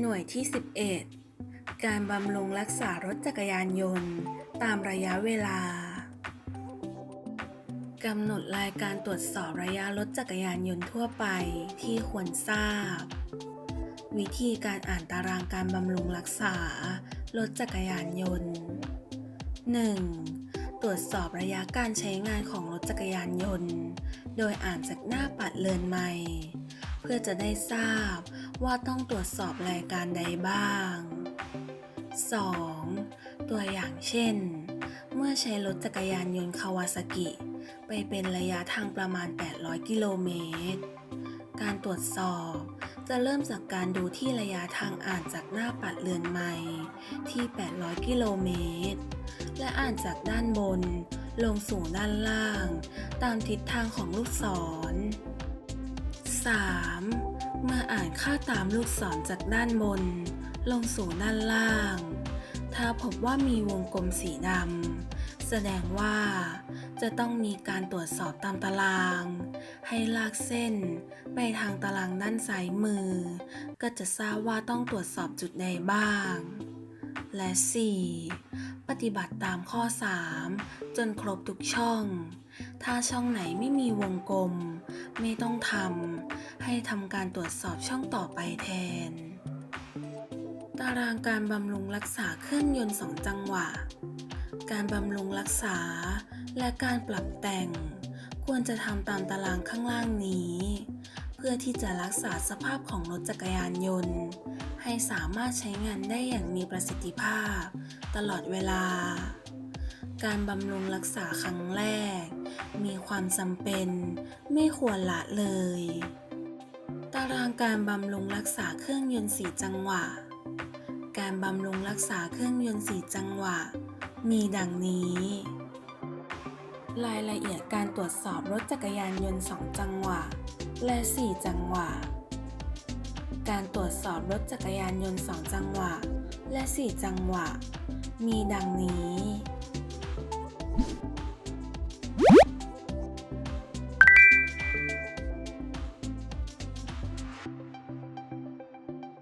หน่วยที่ 11 การบำรุงรักษารถจักรยานยนต์ ตามระยะเวลากำหนดรายการตรวจสอบระยะรถจักรยานยนต์ทั่วไปที่ควรทราบ วิธีการอ่านตารางการบำรุงรักษารถจักรยานยนต์ 1. ตรวจสอบระยะการใช้งานของรถจักรยานยนต์ โดยอ่านจากหน้าปัดเรือนใหม่เพื่อจะได้ทราบ ว่าต้องตรวจสอบรายการใดบ้าง 2. ตัวอย่างเช่น เมื่อใช้รถจักรยานยนต์คาวาซากิ ไปเป็นระยะทางประมาณ 800 กิโลเมตร การตรวจสอบจะเริ่มจากการดูที่ระยะทางอ่านจากหน้าปัดเรือนใหม่ที่ 800 กิโลเมตร และอ่านจากด้านบน ลงสู่ด้านล่าง ตามทิศทางของลูกศร 3. เมื่ออ่านค่าตามลูกศรจากด้านบน ลงสู่ด้านล่าง ถ้าพบว่ามีวงกลมสีดำ แสดงว่า จะต้องมีการตรวจสอบตามตาราง ให้ลากเส้น ไปทางตารางด้านซ้ายมือ ก็จะทราบว่าต้องตรวจสอบจุดใดบ้าง และ 4. ปฏิบัติตามข้อ 3 จนครบทุกช่อง ถ้าช่องไหนไม่มีวงกลม ไม่ต้องทำ ให้ทำการตรวจสอบช่องต่อไปแทน ตารางการบำรุงรักษาเครื่องยนต์สองจังหวะ การบำรุงรักษา และการปรับแต่ง ควรจะทำตามตารางข้างล่างนี้ เพื่อที่จะรักษาสภาพของรถจักรยานยนต์ ให้สามารถใช้งานได้อย่างมีประสิทธิภาพ ตลอดเวลา การบำรุงรักษาครั้งแรก มีความจำเป็น ไม่ควรละเลย ตารางการบำรุงรักษาเครื่องยนต์สีจังหวะ การบำรุงรักษาเครื่องยนต์สีจังหวะ มีดังนี้ รายละเอียดการตรวจสอบรถจักรยานยนต์ 2 จังหวะ และ 4 จังหวะ การตรวจสอบรถจักรยานยนต์ 2 จังหวะ และ 4 จังหวะ มีดังนี้